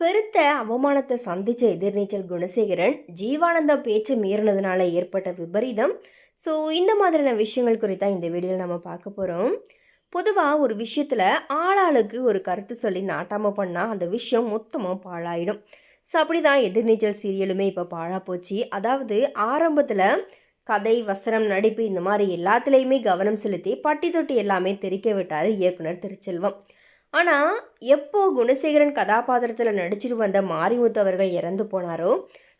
பெருத்த அவமானத்தை சந்திச்ச எதிர்நீச்சல் குணசேகரன் ஜீவானந்தம் பேச்சு மீறினதுனால ஏற்பட்ட விபரீதம். ஸோ இந்த மாதிரியான விஷயங்கள் குறித்தான் இந்த வீடியோவில் நம்ம பார்க்க போகிறோம் பொதுவாக ஒரு விஷயத்தில் ஆளாளுக்கு ஒரு கருத்து சொல்லி நாட்டாமல் பண்ணால் அந்த விஷயம் மொத்தமாக பாழாயிடும். ஸோ அப்படி தான் எதிர்நீச்சல் சீரியலுமே இப்போ பாழாக போச்சு. அதாவது ஆரம்பத்தில் கதை வசனம் நடிப்பு இந்த மாதிரி எல்லாத்துலேயுமே கவனம் செலுத்தி பட்டி தொட்டி எல்லாமே தெரிக்க விட்டார் இயக்குனர் திருச்செல்வம். ஆனால் எப்போ குணசேகரன் கதாபாத்திரத்தில் நடிச்சிட்டு வந்த மாரிமுத்து அவர்கள் இறந்து போனாரோ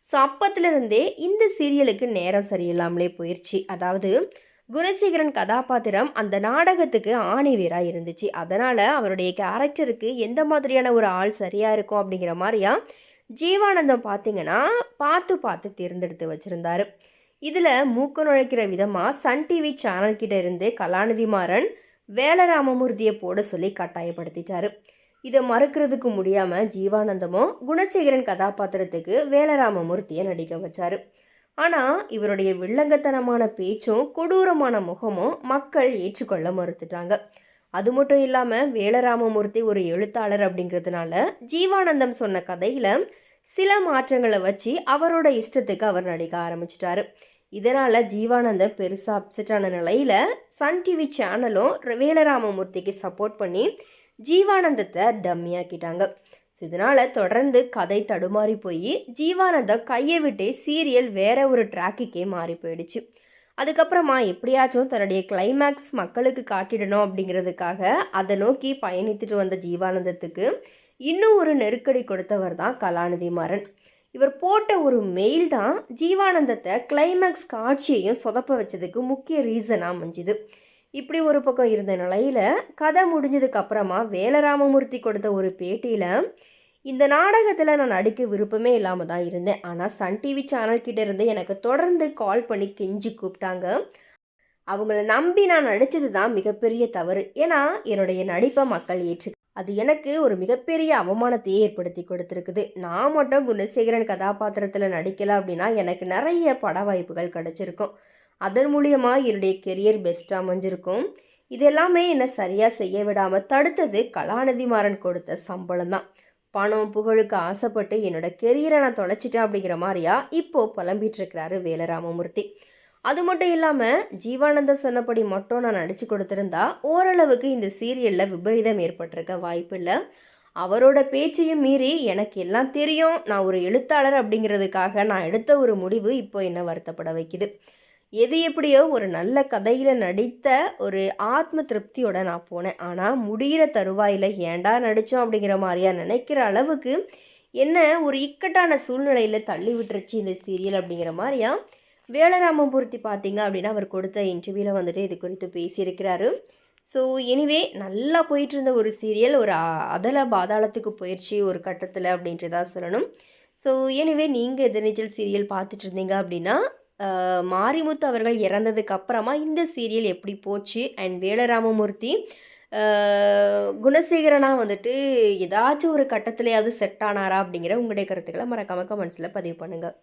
ஸோ அப்பத்துலேருந்தே இந்த சீரியலுக்கு நேரம் சரியில்லாமலே போயிடுச்சு அதாவது குணசேகரன் கதாபாத்திரம் அந்த நாடகத்துக்கு ஆணிவேராக இருந்துச்சு. அதனால் அவருடைய கேரக்டருக்கு எந்த மாதிரியான ஒரு ஆள் சரியாக இருக்கும் அப்படிங்கிற மாதிரியா ஜீவானந்தம் பார்த்தீங்கன்னா பார்த்து பார்த்து தேர்ந்தெடுத்து வச்சுருந்தாரு. இதில் மூக்க நுழைக்கிற விதமாக சன் டிவி சேனல் கிட்ட இருந்து கலாநிதி மாறன் வேலராமமூர்த்தியை போட சொல்லி கட்டாயப்படுத்திட்டாரு. இதை மறுக்கிறதுக்கு முடியாமல் ஜீவானந்தமும் குணசேகரன் கதாபாத்திரத்துக்கு வேலராமமூர்த்தியை நடிக்க வச்சார். ஆனால் இவருடைய வில்லங்கத்தனமான பேச்சும் கொடூரமான முகமும் மக்கள் ஏற்றுக்கொள்ள மறுத்துட்டாங்க. அது மட்டும் இல்லாமல் வேலராமமூர்த்தி ஒரு எழுத்தாளர் அப்படிங்கிறதுனால ஜீவானந்தம் சொன்ன கதையில் சில மாற்றங்களை வச்சு அவரோட இஷ்டத்துக்கு அவர் நடிக்க ஆரம்பிச்சிட்டாரு. இதனால் ஜீவானந்தம் பெருசாக அப்செட்டான நிலையில் சன் டிவி சேனலும் வேலராமமூர்த்திக்கு சப்போர்ட் பண்ணி ஜீவானந்தத்தை டம்மியாக்கிட்டாங்க ஸோ இதனால் தொடர்ந்து கதை தடுமாறி போய் ஜீவானந்தம் கையை விட்டே சீரியல் வேற ஒரு ட்ராக்குக்கே மாறி போயிடுச்சு. அதுக்கப்புறமா எப்படியாச்சும் தன்னுடைய கிளைமேக்ஸ் மக்களுக்கு காட்டிடணும் அப்படிங்கிறதுக்காக அதை நோக்கி பயணித்துட்டு வந்த ஜீவானந்தத்துக்கு இன்னும் ஒரு நெருக்கடி கொடுத்தவர் தான் கலாநிதி மாறன். இவர் போட்ட ஒரு மெயில் தான் ஜீவானந்தத்தை கிளைமேக்ஸ் காட்சியையும் சொதப்ப வச்சதுக்கு முக்கிய ரீசனாக அமைஞ்சுது இப்படி ஒரு பக்கம் இருந்த நிலையில் கதை முடிஞ்சதுக்கு அப்புறமா வேலராமமூர்த்தி கொடுத்த ஒரு பேட்டியில் இந்த நாடகத்தில் நான் நடிக்க விருப்பமே இல்லாமல் தான் இருந்தேன். ஆனால் சன் டிவி சேனல் கிட்ட இருந்து எனக்கு தொடர்ந்து கால் பண்ணி கெஞ்சி கூப்பிட்டாங்க. அவங்கள நம்பி நான் நடித்தது தான் மிகப்பெரிய தவறு. ஏன்னா என்னுடைய நடிப்பை மக்கள் ஏற்று அது எனக்கு ஒரு மிகப்பெரிய அவமானத்தையே ஏற்படுத்தி கொடுத்துருக்குது. நான் மட்டும் குணசேகரன் கதாபாத்திரத்தில் நடிக்கலை அப்படின்னா எனக்கு நிறைய பட வாய்ப்புகள் கிடச்சிருக்கும். அதன் மூலியமாக என்னுடைய கெரியர் பெஸ்ட்டாக அமைஞ்சிருக்கும். இது எல்லாமே என்னை சரியாக செய்ய விடாமல் தடுத்தது கலாநிதி மாறன் கொடுத்த சம்பளம் தான் பணம் புகழுக்கு ஆசைப்பட்டு என்னோட கெரியரை நான் தொலைச்சிட்டேன் அப்படிங்கிற மாதிரியா இப்போது புலம்பிட்டு இருக்கிறாரு வேலராமமூர்த்தி. அது மட்டும் இல்லாமல் ஜீவானந்த சொன்னபடி மட்டும் நான் நடித்து கொடுத்துருந்தா ஓரளவுக்கு இந்த சீரியலில் விபரீதம் ஏற்பட்டிருக்க வாய்ப்பில்லை. அவரோட பேச்சையும் மீறி எனக்கு எல்லாம் தெரியும். நான் ஒரு எழுத்தாளர் அப்படிங்கிறதுக்காக நான் எடுத்த ஒரு முடிவு இப்போ என்ன வருத்தப்பட வைக்குது. எது எப்படியோ ஒரு நல்ல கதையில் நடித்த ஒரு ஆத்ம திருப்தியோட நான் போனேன். ஆனால் முடிகிற தருவாயில் ஏண்டா நடித்தோம் அப்படிங்கிற மாதிரியா நினைக்கிற அளவுக்கு என்ன ஒரு இக்கட்டான சூழ்நிலையில் தள்ளி விட்டுருச்சு இந்த சீரியல் அப்படிங்கிற மாதிரியா? வேலராமமூர்த்தி பார்த்தீங்க அப்படின்னா அவர் கொடுத்த இன்டர்வியூவில் வந்துட்டு இது குறித்து பேசியிருக்கிறாரு. ஸோ எனிவே நல்லா போயிட்டு இருந்த ஒரு சீரியல் ஒரு அதல பாதாளத்துக்கு போயிடுச்சு ஒரு கட்டத்தில் அப்படின்றதா சொல்லணும். ஸோ எனிவே நீங்கள் எதிர்நீச்சல் சீரியல் பார்த்துட்டு இருந்தீங்க அப்படின்னா மாரிமுத்து அவர்கள் இறந்ததுக்கு அப்புறமா இந்த சீரியல் எப்படி போச்சு? அண்ட் வேலராமமூர்த்தி குணசேகரனாக வந்துட்டு ஏதாச்சும் ஒரு கட்டத்துலையாவது செட் ஆனாரா அப்படிங்கிற உங்களுடைய கருத்துக்களை மறக்காம கமெண்ட்ஸில் பதிவு பண்ணுங்கள்